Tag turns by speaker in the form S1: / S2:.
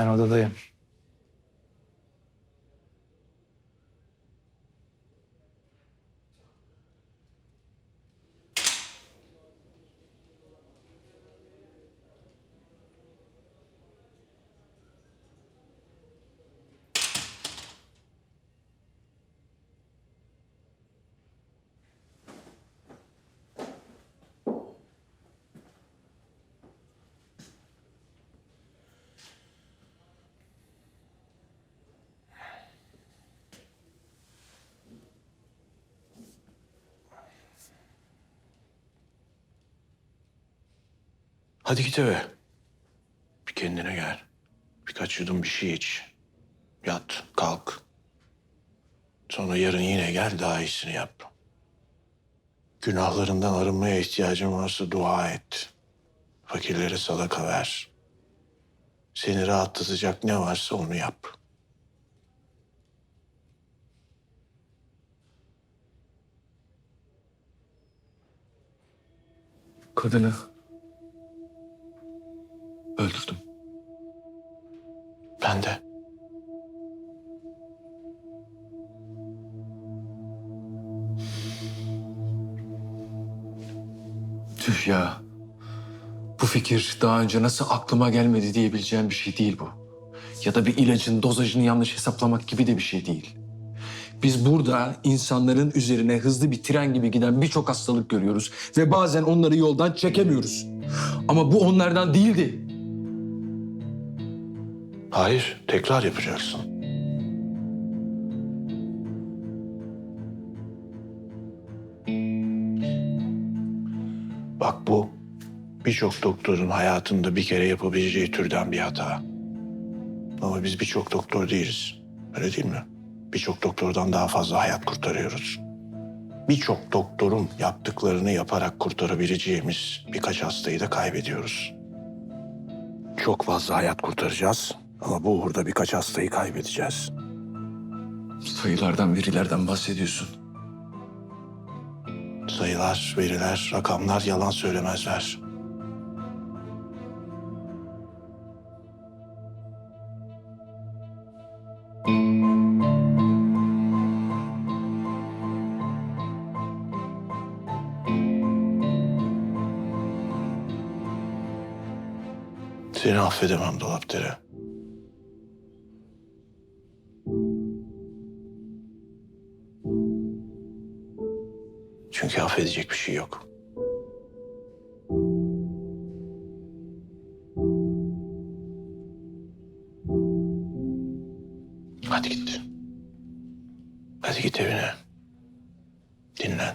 S1: Ben odadayım.
S2: Hadi git eve. Bir kendine gel. Birkaç yudum bir şey iç. Yat, kalk. Sonra yarın yine gel daha iyisini yap. Günahlarından arınmaya ihtiyacın varsa dua et. Fakirlere sadaka ver. Seni rahatlatacak ne varsa onu yap.
S3: Kadını öldürdüm.
S2: Ben de.
S3: Tüh ya. Bu fikir daha önce nasıl aklıma gelmedi diyebileceğim bir şey değil bu. Ya da bir ilacın dozajını yanlış hesaplamak gibi de bir şey değil. Biz burada insanların üzerine hızlı bir tren gibi giden birçok hastalık görüyoruz ve bazen onları yoldan çekemiyoruz. Ama bu onlardan değildi.
S2: Hayır, tekrar yapacaksın. Bak bu birçok doktorun hayatında bir kere yapabileceği türden bir hata. Ama biz birçok doktor değiliz. Öyle değil mi? Birçok doktordan daha fazla hayat kurtarıyoruz. Birçok doktorun yaptıklarını yaparak kurtarabileceğimiz birkaç hastayı da kaybediyoruz. Çok fazla hayat kurtaracağız ama bu uğurda birkaç hastayı kaybedeceğiz.
S3: Sayılardan, verilerden bahsediyorsun.
S2: Sayılar, veriler, rakamlar yalan söylemezler. Seni affedemem Dolapdere. Çünkü affedecek bir şey yok. Hadi git. Hadi git evine. Dinlen.